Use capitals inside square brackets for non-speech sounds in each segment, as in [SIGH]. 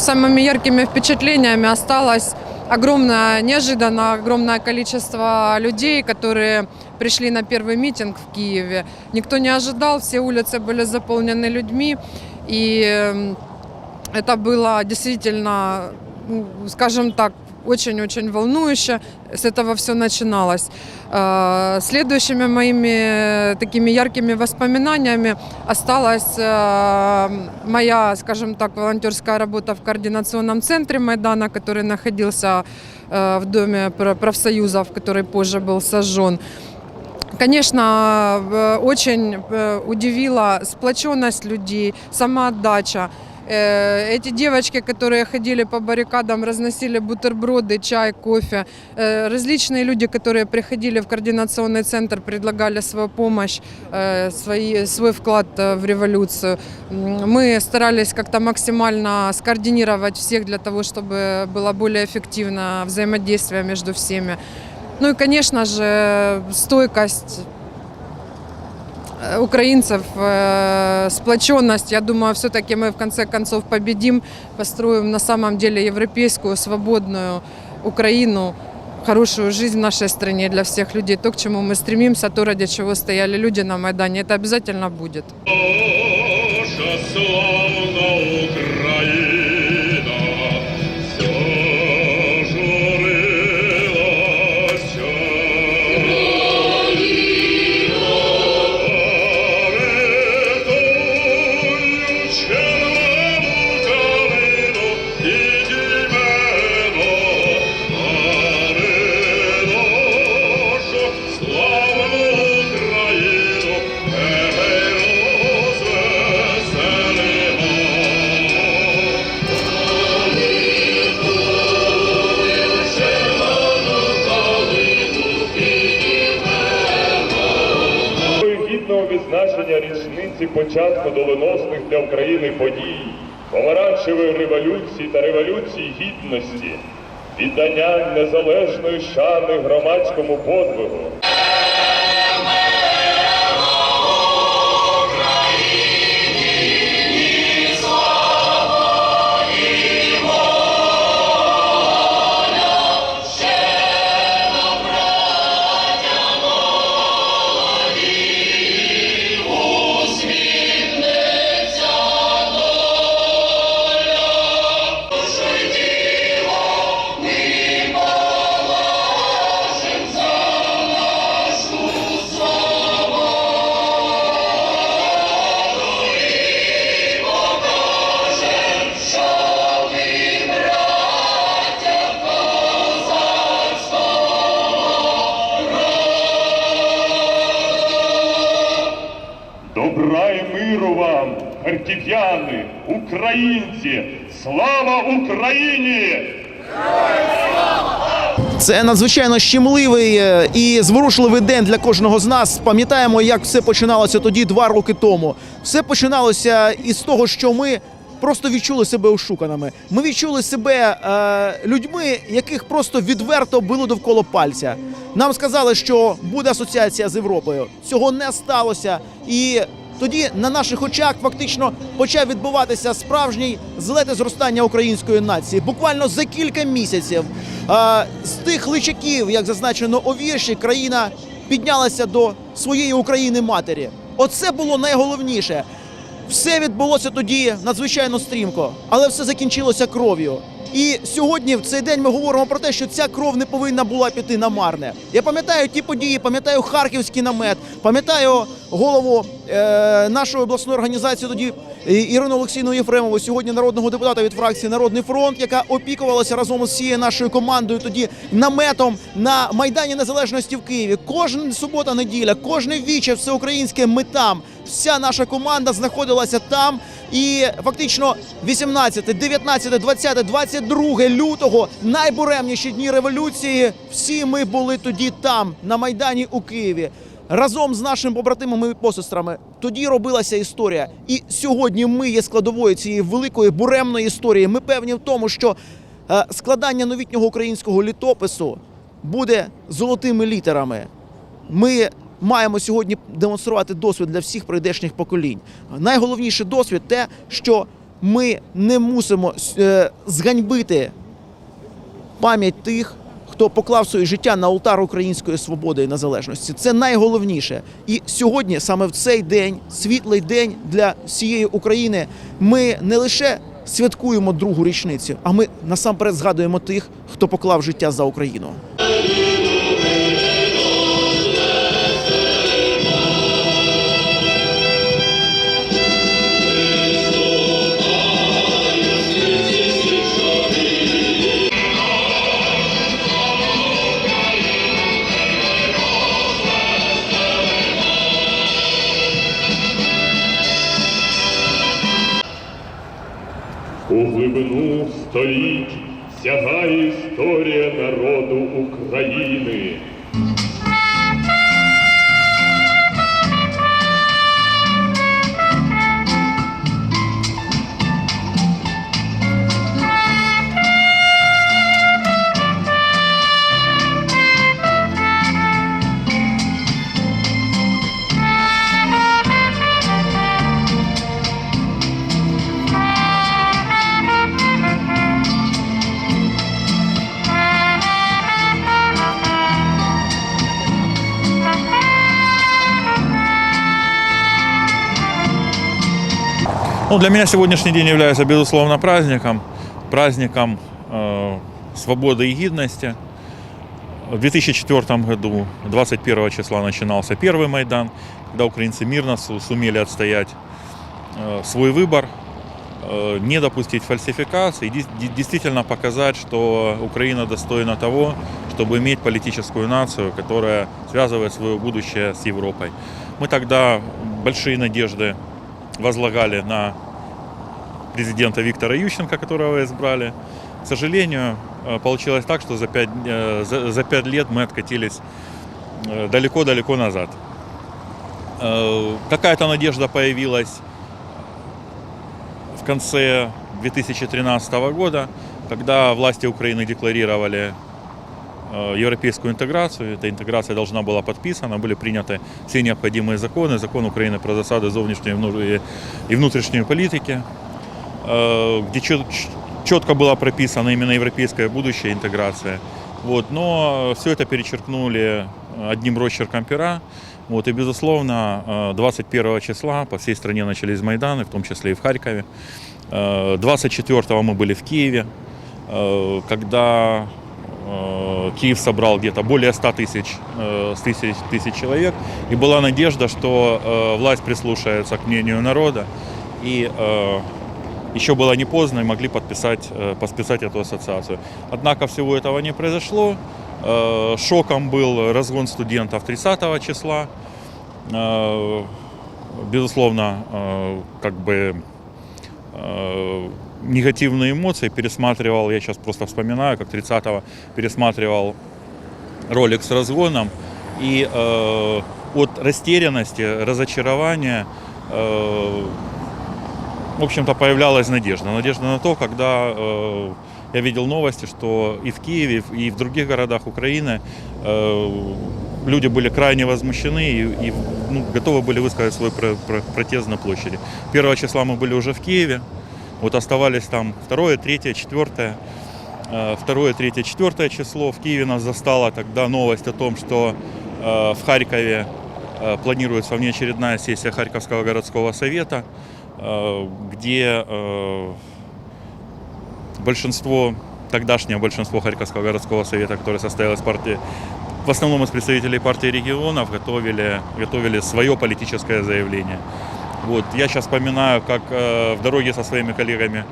Самыми яркими впечатлениями осталось огромное, неожиданно огромное количество людей, которые пришли на первый митинг в Киеве. Никто не ожидал, все улицы были заполнены людьми. И это было действительно, скажем так, очень-очень волнующе. С этого все начиналось. Э, Следующими моими такими яркими воспоминаниями осталась э, моя, скажем так, волонтерская работа в координационном центре Майдана, который находился э, в доме пр- профсоюзов, который позже был сожжен. Конечно, очень удивила сплоченность людей, самоотдача. Э, Эти девочки, которые ходили по баррикадам, разносили бутерброды, чай, кофе. Э, Различные люди, которые приходили в координационный центр, предлагали свою помощь, э, свои, свой вклад в революцию. Мы старались как-то максимально скоординировать всех для того, чтобы было более эффективно взаимодействие между всеми. Ну и, конечно же, стойкость украинцев, э, сплоченность. Я думаю, все-таки мы в конце концов победим, построим на самом деле европейскую, свободную Украину, хорошую жизнь в нашей стране для всех людей. То, к чему мы стремимся, то, ради чего стояли люди на Майдане, это обязательно будет. Відзначення річниці початку доленосних для України подій, помаранчевої революції та революції гідності, віддання незалежної шани громадському подвигу. Харків'яни, українці! Слава Україні! Це надзвичайно щемливий е, і зворушливий день для кожного з нас. Пам'ятаємо, як все починалося тоді два роки тому. Все починалося із того, що ми просто відчули себе ошуканими. Ми відчули себе е, людьми, яких просто відверто било довкола пальця. Нам сказали, що буде асоціація з Європою. Цього не сталося. І тоді на наших очах фактично почав відбуватися справжній злет і зростання української нації. Буквально за кілька місяців а, з тих личаків, як зазначено у вірші, країна піднялася до своєї України матері. Оце було найголовніше. Все відбулося тоді надзвичайно стрімко, але все закінчилося кров'ю. І сьогодні, в цей день, ми говоримо про те, що ця кров не повинна була піти на марне. Я пам'ятаю ті події, пам'ятаю харківський намет, пам'ятаю голову е, нашої обласної організації тоді Ірину Олексійну Єфремову, сьогодні народного депутата від фракції Народний фронт, яка опікувалася разом з всією нашою командою тоді наметом на майдані Незалежності в Києві. Кожна субота, неділя, кожне віче всеукраїнське ми там. Вся наша команда знаходилася там. І фактично 18, 19, 20, 22 лютого найбуремніші дні революції. Всі ми були тоді там, на майдані у Києві. Разом з нашими побратимами і посестрами тоді робилася історія, і сьогодні ми є складовою цієї великої буремної історії. Ми певні в тому, що е, складання новітнього українського літопису буде золотими літерами. Ми маємо сьогодні демонструвати досвід для всіх прийдешніх поколінь. Найголовніший досвід те, що ми не мусимо е, зганьбити пам'ять тих, хто поклав своє життя на алтар української свободи і незалежності. Це найголовніше. І сьогодні, саме в цей день, світлий день для всієї України, ми не лише святкуємо другу річницю, а ми насамперед згадуємо тих, хто поклав життя за Україну. У глибину століть сягає історія народу України. Ну, для меня сегодняшний день является, безусловно, праздником. Праздником э, свободы и гидности. В 2004 году, 21 числа, начинался первый Майдан, когда украинцы мирно су- сумели отстоять э, свой выбор, э, не допустить фальсификации и действительно показать, что Украина достойна того, чтобы иметь политическую нацию, которая связывает свое будущее с Европой. Мы тогда большие надежды возлагали на президента Виктора Ющенко, которого избрали. К сожалению, э, получилось так, что за пять, э, за, за пять лет мы откатились э, далеко-далеко назад. Какая-то надежда появилась в конце 2013 года, когда власти Украины декларировали европейскую интеграцию. Эта интеграция должна была подписана, были приняты все необходимые законы. Закон Украины про засады вну- и- внутренней политики, э, где четко было прописано именно европейское будущее интеграция. Вот, но все это перечеркнули одним росчерком пера. Вот, и, безусловно, э, 21 числа по всей стране начались Майданы, в том числе и в Харькове. Э, 24 мы были в Киеве, э, когда э, Киев собрал где-то более 100 тысяч, э, тысяч, тысяч человек. И была надежда, что э, власть прислушается к мнению народа. И э, еще было не поздно и могли подписать, э, подписать эту ассоциацию. Однако всего этого не произошло. Э, Шоком был разгон студентов 30 числа. Э, Безусловно, э, как бы э, негативные эмоции пересматривал, я сейчас просто вспоминаю, как 30-го пересматривал ролик с разгоном, и э, от растерянности, разочарования, э, в общем-то, появлялась надежда. Надежда на то, когда э, я видел новости, что и в Киеве, и в других городах Украины э, люди были крайне возмущены и, и, ну, готовы были высказать свой про- про- протест на площади. Первого числа мы были уже в Киеве, вот оставались там второе, третье, четвертое. Э, Второе, третье, четвертое число. В Киеве нас застала тогда новость о том, что э, в Харькове э, планируется внеочередная сессия Харьковского городского совета, где большинство, тогдашнее большинство Харьковского городского совета, которое состояло из партии, в основном из представителей партии регионов, готовили, готовили свое политическое заявление. Вот, я сейчас вспоминаю, как э, в дороге со своими коллегами,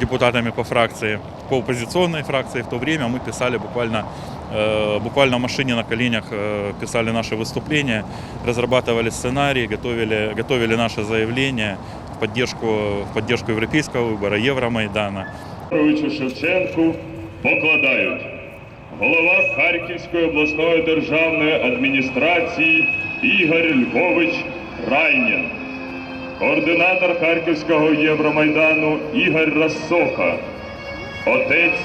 депутатами по фракции, по оппозиционной фракции в то время мы писали буквально, э, буквально в машине на коленях э, писали наши выступления, разрабатывали сценарии, готовили, готовили наше заявление в поддержку, в поддержку европейского выбора, Евромайдана. Петровичу Шевченку покладають голова Харківської обласної державної адміністрації Ігор Львович Райнін, координатор Харківського Євромайдану Ігор Рассоха, отець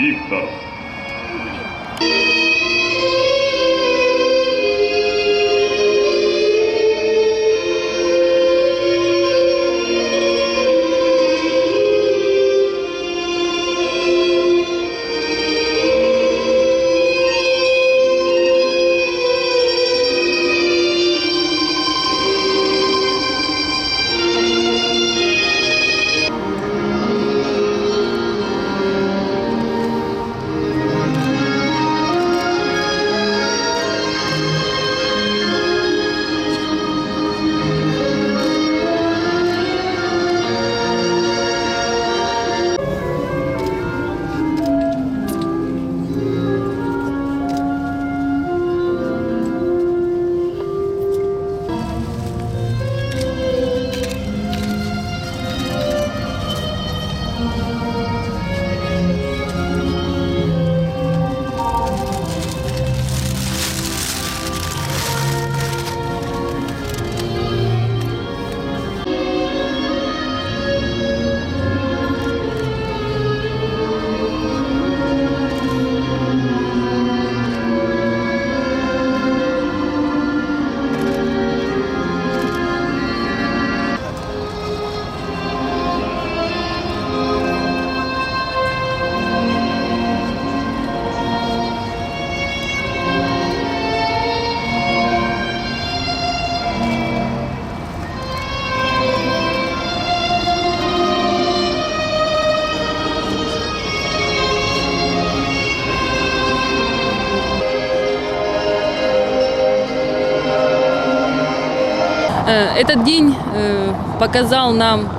Віктор. Этот день э, показал нам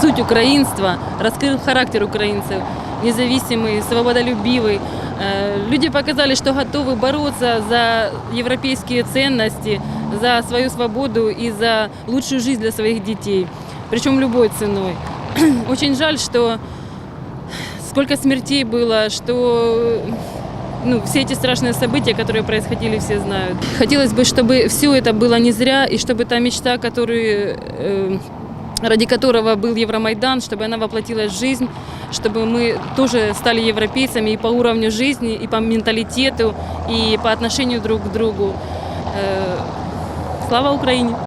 суть украинства, раскрыл характер украинцев, независимый, свободолюбивый. Э, Люди показали, что готовы бороться за европейские ценности, за свою свободу и за лучшую жизнь для своих детей, причем любой ценой. [CLEARS THROAT] Очень жаль, что сколько смертей было, что ну, все эти страшные события, которые происходили, все знают. Хотелось бы, чтобы все это было не зря, и чтобы та мечта, которую, э, ради которого был Евромайдан, чтобы она воплотилась в жизнь, чтобы мы тоже стали европейцами и по уровню жизни, и по менталитету, и по отношению друг к другу. Э, слава Украине!